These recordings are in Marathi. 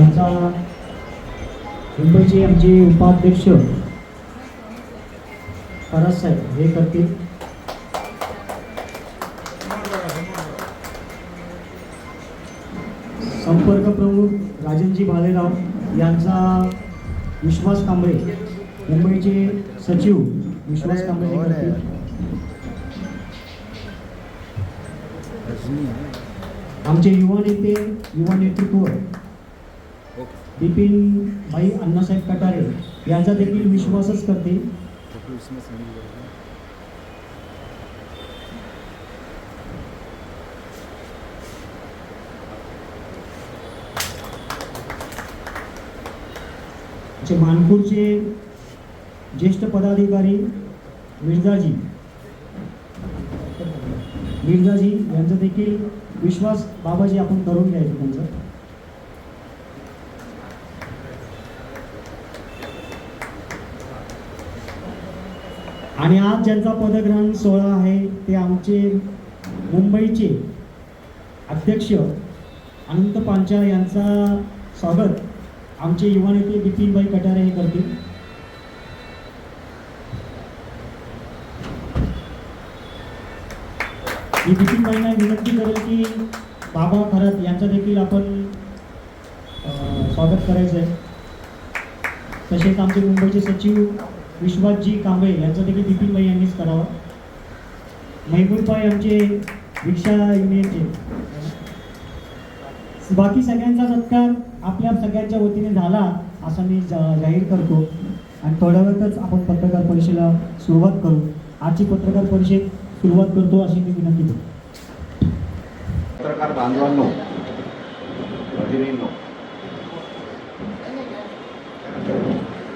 यांचा मुंबईचे आमचे उपाध्यक्ष परस साहेब हे करतील. संपर्क प्रमुख राजनजी भालेराव यांचा विश्वास कांबळे मुंबईचे सचिव विश्वास कांबळे आमचे युवा नेते युवा नेतृत्व बिपिन भाई अण्णासाहेब कटारे यांचा देखील विश्वासच करते मानपूरचे ज्येष्ठ पदाधिकारी मिर्झाजी मिर्झाजी यांचा देखील विश्वास बाबाजी आपण करून घ्यायचं त्यांचं. आणि आज ज्यांचा पदग्रहण सोहळा आहे ते आमचे मुंबईचे अध्यक्ष अनंत पांचाळ यांचा स्वागत आमचे युवा नेते बिपिनभाई कटारे हे करतील. मी बिपिनभाईंना विनंती करेल की बाबा खरत यांचं देखील आपण स्वागत करायचं आहे तसेच आमचे मुंबईचे सचिव विश्वासजी कांबळे यांचं देखील बिपिनभाई यांनीच करावं. महबूबभाई आमचे रिक्षा युनियनचे. बाकी सगळ्यांचा सत्कार आपल्या सगळ्यांच्या वतीने झाला असा मी जा- जाहीर करतो. आणि थोड्या वेळातच आपण पत्रकार परिषदेला सुरुवात करू. आजची पत्रकार परिषद सुरुवात करतो अशी मी विनंती करतो. पत्रकार बांधवांनो प्रतिनिधींनो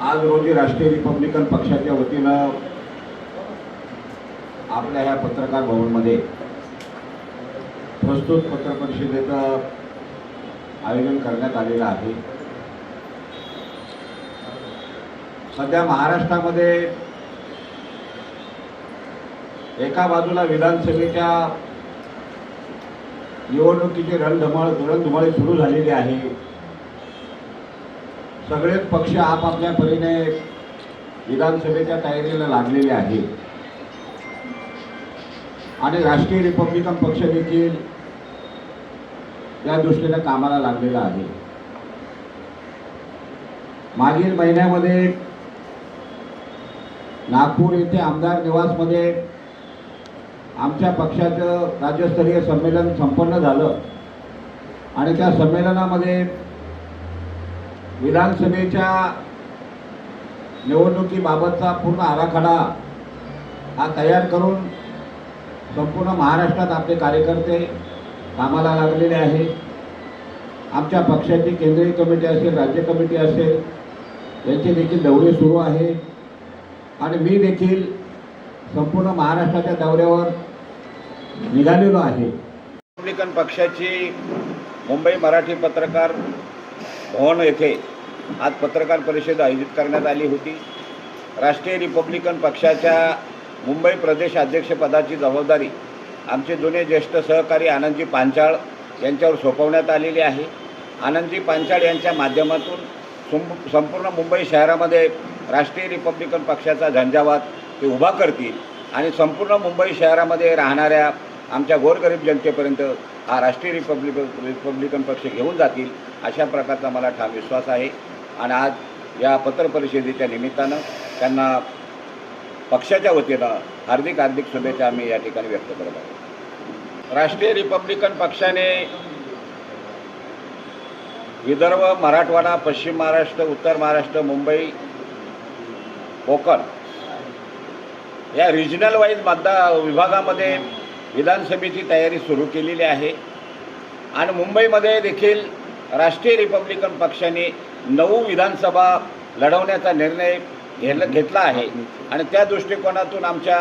आज रोजी राष्ट्रीय रिपब्लिकन पक्षाच्या वतीनं आपल्या ह्या पत्रकार भवनमध्ये प्रस्तुत पत्र परिषदेचं आयोजन करण्यात आलेलं आहे. सध्या महाराष्ट्रामध्ये एका बाजूला विधानसभेच्या निवडणुकीची रणधमळ रणधुमाळी सुरू झालेली आहे. सगळेच पक्ष आपापल्या परीने विधानसभेच्या तयारीला लागलेले आहे आणि राष्ट्रीय रिपब्लिकन पक्ष देखील या दृष्टीने कामाला लागलेला आहे. मागील महिन्यामध्ये नागपूर येथे आमदार निवासमध्ये आमच्या पक्षाचं राज्यस्तरीय संमेलन संपन्न झालं. आणि त्या संमेलनामध्ये विधानसभेच्या निवडणुकीबाबतचा पूर्ण आराखडा हा तयार करून संपूर्ण महाराष्ट्रात आपले कार्यकर्ते कामाला लागलेले आहे आमच्या पक्षाची केंद्रीय कमिटी असेल राज्य कमिटी असेल यांचे देखील दौरे सुरू आहे. आणि मी देखील संपूर्ण महाराष्ट्राच्या दौऱ्यावर निघालेलो आहे. रिपब्लिकन पक्षाची मुंबई मराठी पत्रकार भवन येथे आज पत्रकार परिषद आयोजित करण्यात आली होती. राष्ट्रीय रिपब्लिकन पक्षाच्या मुंबई प्रदेश अध्यक्षपदाची जबाबदारी आमचे जुने ज्येष्ठ सहकारी आनंदजी पांचाळ यांच्यावर सोपवण्यात आलेली आहे. आनंदजी पांचाळ यांच्या माध्यमातून संपूर्ण मुंबई शहरामध्ये राष्ट्रीय रिपब्लिकन पक्षाचा झंझावात ते उभा करतील आणि संपूर्ण मुंबई शहरामध्ये राहणाऱ्या आमच्या गोरगरीब जनतेपर्यंत हा राष्ट्रीय रिपब्लिक रिपब्लिकन पक्ष घेऊन जातील अशा प्रकारचा मला ठाम विश्वास आहे. आणि आज या पत्रपरिषदेच्या निमित्तानं त्यांना पक्षाच्या वतीनं हार्दिक हार्दिक शुभेच्छा आम्ही या ठिकाणी व्यक्त करत आहोत. राष्ट्रीय रिपब्लिकन पक्षाने विदर्भ मराठवाडा पश्चिम महाराष्ट्र उत्तर महाराष्ट्र मुंबई कोकण या रिजनल वाईज मतदार विभागामध्ये विधानसभेची तयारी सुरू केलेली आहे. आणि मुंबईमध्ये देखील राष्ट्रीय रिपब्लिकन पक्षाने नऊ विधानसभा लढवण्याचा निर्णय घेतला घेतला आहे. आणि त्या दृष्टिकोनातून आमच्या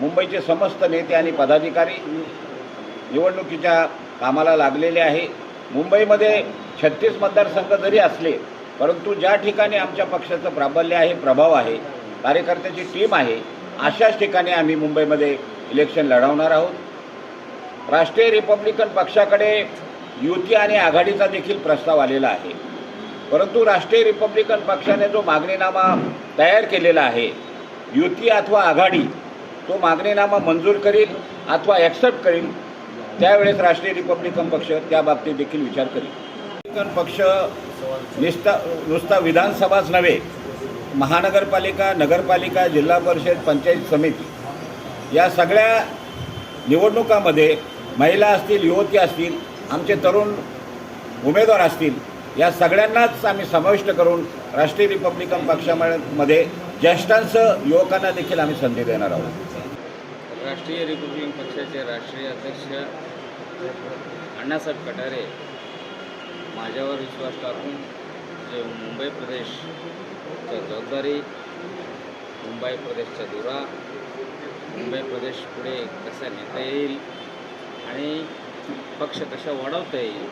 मुंबईचे समस्त नेते आणि पदाधिकारी निवडणुकीच्या कामाला लागलेले आहे. मुंबईमध्ये छत्तीस मतदारसंघ जरी असले परंतु ज्या ठिकाणी आमच्या पक्षाचं प्राबल्य आहे प्रभाव आहे कार्यकर्त्याची टीम आहे अशाच ठिकाणी आम्ही मुंबईमध्ये इलेक्शन लढवणार आहोत. राष्ट्रीय रिपब्लिकन पक्षाकडे युती आणि आघाडीचा देखील प्रस्ताव आलेला आहे. परंतु राष्ट्रीय रिपब्लिकन पक्षाने जो मागणीनामा तयार केलेला आहे युती अथवा आघाडी तो मागणीनामा मंजूर करील अथवा ॲक्सेप्ट करील त्यावेळेस राष्ट्रीय रिपब्लिकन पक्ष त्या बाबतीत देखील विचार करेल. रिपब्लिकन पक्ष निस्ता नुसता विधानसभाच नव्हे महानगरपालिका नगरपालिका जिल्हा परिषद पंचायत समिती या सगळ्या निवडणुकामध्ये महिला असतील युवती असतील आमचे तरुण उमेदवार असतील या सगळ्यांनाच आम्ही समाविष्ट करून राष्ट्रीय रिपब्लिकन पक्षामध्ये ज्येष्ठांसह युवकांना देखील आम्ही संधी देणार आहोत. राष्ट्रीय रिपब्लिकन पक्षाचे राष्ट्रीय अध्यक्ष अण्णासाहेब कटारे माझ्यावर विश्वास टाकून जे मुंबई प्रदेशच्या जबाबदारी मुंबई प्रदेशचा दुरा मुंबई प्रदेश पुढे कसा नेता येईल आणि पक्ष कसा वाढवता येईल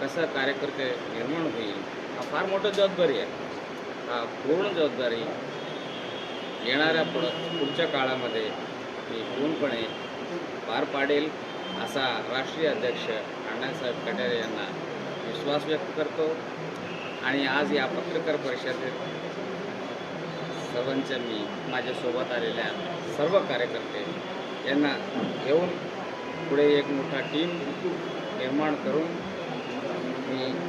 कसा कार्यकर्ते निर्माण होईल हा फार मोठा जबाबदारी आहे. हा पूर्ण जबाबदारी येणाऱ्या पुढं पुढच्या काळामध्ये मी पूर्णपणे पार पाडेल असा राष्ट्रीय अध्यक्ष अण्णासाहेब कटारे यांना विश्वास व्यक्त करतो. आणि आज या पत्रकार परिषदेत सर्वांच्या मी माझ्यासोबत आलेल्या सर्व कार्यकर्ते यांना घेऊन पुढे एक मोठा टीम निर्माण करून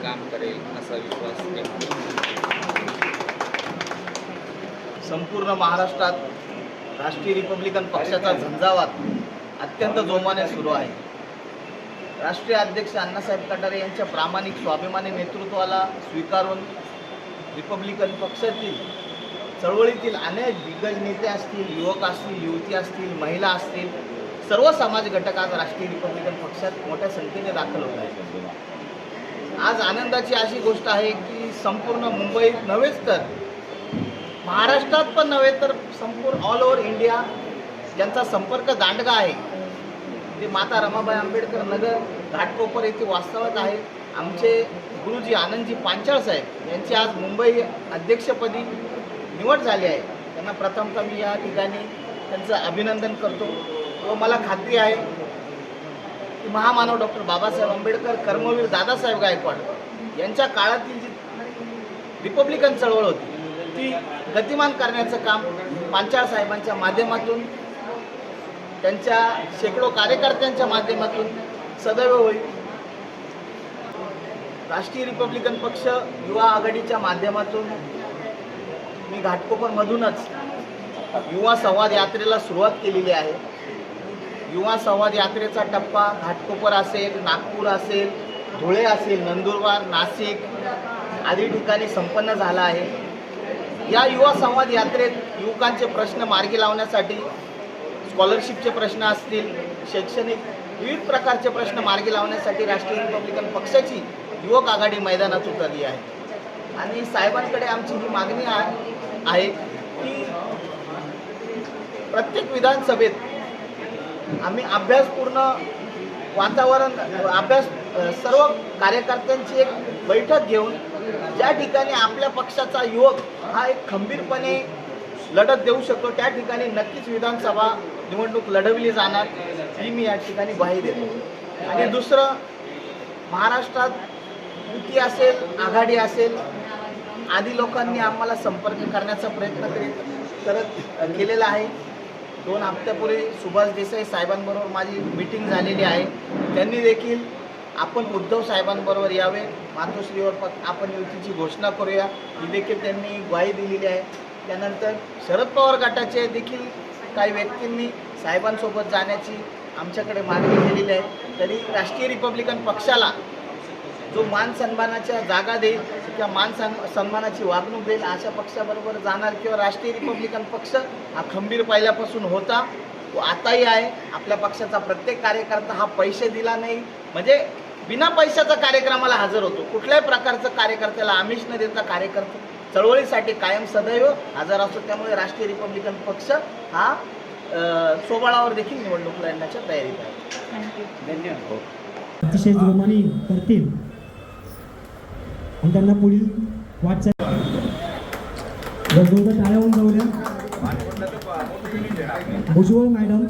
काम करेल असा विश्वास व्यक्त संपूर्ण महाराष्ट्रात राष्ट्रीय रिपब्लिकन पक्षाचा झंझावात अत्यंत जोमाने सुरू आहे. राष्ट्रीय अध्यक्ष अण्णासाहेब कटारे यांच्या प्रामाणिक स्वाभिमानी नेतृत्वाला स्वीकारून रिपब्लिकन पक्षातील चळवळीतील अनेक दिग्गज नेते असतील युवक असतील युवती असतील महिला असतील सर्व समाज घटक आज राष्ट्रीय रिपब्लिकन पक्षात मोठ्या संख्येने दाखल होत आहेत. आज आनंदाची अशी गोष्ट आहे की संपूर्ण मुंबईत नव्हेच तर महाराष्ट्रात पण नव्हे तर संपूर्ण ऑल ओव्हर इंडिया ज्यांचा संपर्क दांडगा आहे. ते माता रमाबाई आंबेडकर नगर घाटकोपर येथे वास्तवात आहे. आमचे गुरुजी आनंदजी पांचाळ साहेब यांची आज मुंबई अध्यक्षपदी निवड झाली आहे. त्यांना प्रथमतः मी या ठिकाणी त्यांचं अभिनंदन करतो. व मला खात्री आहे की महामानव डॉक्टर बाबासाहेब आंबेडकर कर्मवीर दादासाहेब गायकवाड यांच्या काळातील जी रिपब्लिकन चळवळ होती ती गतिमान करण्याचं काम पांचाळ साहेबांच्या माध्यमातून त्यांच्या शेकडो कार्यकर्त्यांच्या माध्यमातून सदैव होईल. राष्ट्रीय रिपब्लिकन पक्ष युवा आघाडीच्या माध्यमातून मी घाटकोपरमधूनच युवा संवाद यात्रेला सुरुवात केलेली आहे. युवा संवाद यात्रेचा टप्पा घाटकोपर असेल नागपूर असेल धुळे असेल नंदुरबार नाशिक आदी ठिकाणी संपन्न झाला आहे. या युवा संवाद यात्रेत युवकांचे प्रश्न मार्गी लावण्यासाठी स्कॉलरशिपचे प्रश्न असतील शैक्षणिक विविध प्रकारचे प्रश्न मार्गी लावण्यासाठी राष्ट्रीय रिपब्लिकन पक्षाची युवक आघाडी मैदानात उतरली आहे. आणि साहेबांकडे आमची ही मागणी आहे आहे की प्रत्येक विधानसभेत आम्ही अभ्यासपूर्ण वातावरण अभ्यास सर्व कार्यकर्त्यांची एक बैठक घेऊन ज्या ठिकाणी आपल्या पक्षाचा युवक हा एक खंबीरपणे लढत देऊ शकतो त्या ठिकाणी नक्कीच विधानसभा निवडणूक लढवली जाणार ही मी या ठिकाणी ग्वाही देतो. आणि दुसरं महाराष्ट्रात युती असेल आघाडी असेल आदी लोकांनी आम्हाला संपर्क करण्याचा प्रयत्न करीत करत केलेला आहे. दोन हप्त्यापूर्वी सुभाष देसाई साहेबांबरोबर माझी मीटिंग झालेली आहे. त्यांनी देखील आपण उद्धव साहेबांबरोबर यावे मातोश्रीवर प- आपण युतीची घोषणा करूया. ही देखील त्यांनी ग्वाही दिलेली आहे. त्यानंतर शरद पवार गटाचे देखील काही व्यक्तींनी साहेबांसोबत जाण्याची आमच्याकडे मागणी केलेली आहे. तरी राष्ट्रीय रिपब्लिकन पक्षाला जो मान सन्मानाच्या जागा देईल किंवा मान सन सन्मानाची वागणूक देईल अशा पक्षाबरोबर जाणार किंवा राष्ट्रीय रिपब्लिकन पक्ष हा खंबीर पहिल्यापासून होता. व आताही आहे. आपल्या पक्षाचा प्रत्येक कार्यकर्ता हा पैसे दिला नाही. म्हणजे बिना पैशाचा कार्यक्रमाला हजर होतो. कुठल्याही प्रकारचं कार्यकर्त्याला आमिष न देता कार्यकर्ते चळवळीसाठी कायम सदैव हजर असतो. त्यामुळे राष्ट्रीय रिपब्लिकन पक्ष हा सोबळावर देखील निवडणूक लढण्याच्या तयारीत आहे. धन्यवाद. अतिशय जोमाने करतील. आणि त्यांना पुढील वाटचाल जोरदार टाळ्या होऊन जाऊया भुजबळ मॅडम.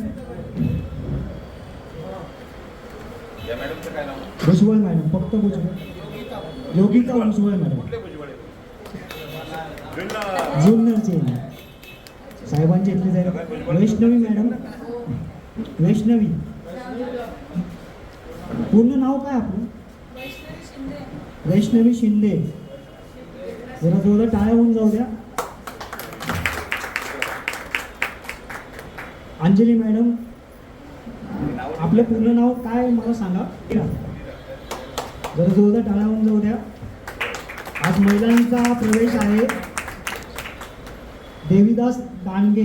भुजबळ मॅडम फक्त भुजबळ. योगिता भुजबळ मॅडम. जुन्नरचे. साहेबांचे इथले जाईल. वैष्णवी मॅडम. वैष्णवी. पूर्ण नाव काय आपलं? वैष्णवी शिंदे. जरा जोरदार टाळ्या होऊन जाऊ द्या. अंजली मॅडम आपलं पूर्ण नाव काय मला सांगा? जरा जोरदार टाळ्या होऊन जाऊ द्या. आज महिलांचा प्रवेश आहे. देविदास दानगे.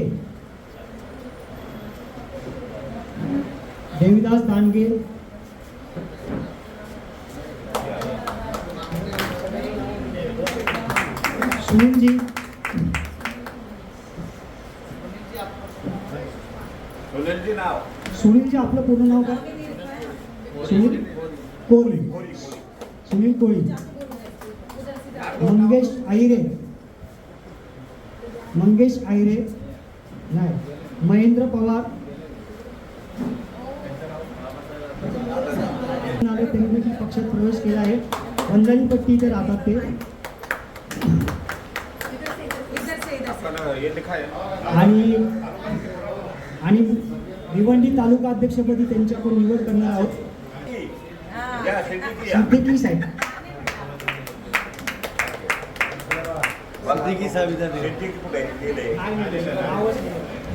देविदास दानगे. सुनीलजी. सुनीलजी आपलं पूर्ण नाव काय? सुनील कोहली. सुनील कोळी मंगेश आहिरे. मंगेश आहिरे नाही. महेंद्र पवार. त्यांनी पक्षात प्रवेश केला आहे. वंजारी पट्टी इथे राहतात ते. आणि आणि भिवंडी तालुका अध्यक्षपदी त्यांच्याकडून निवड करणार आहोत. सिद्दीकी साहेब. नाही.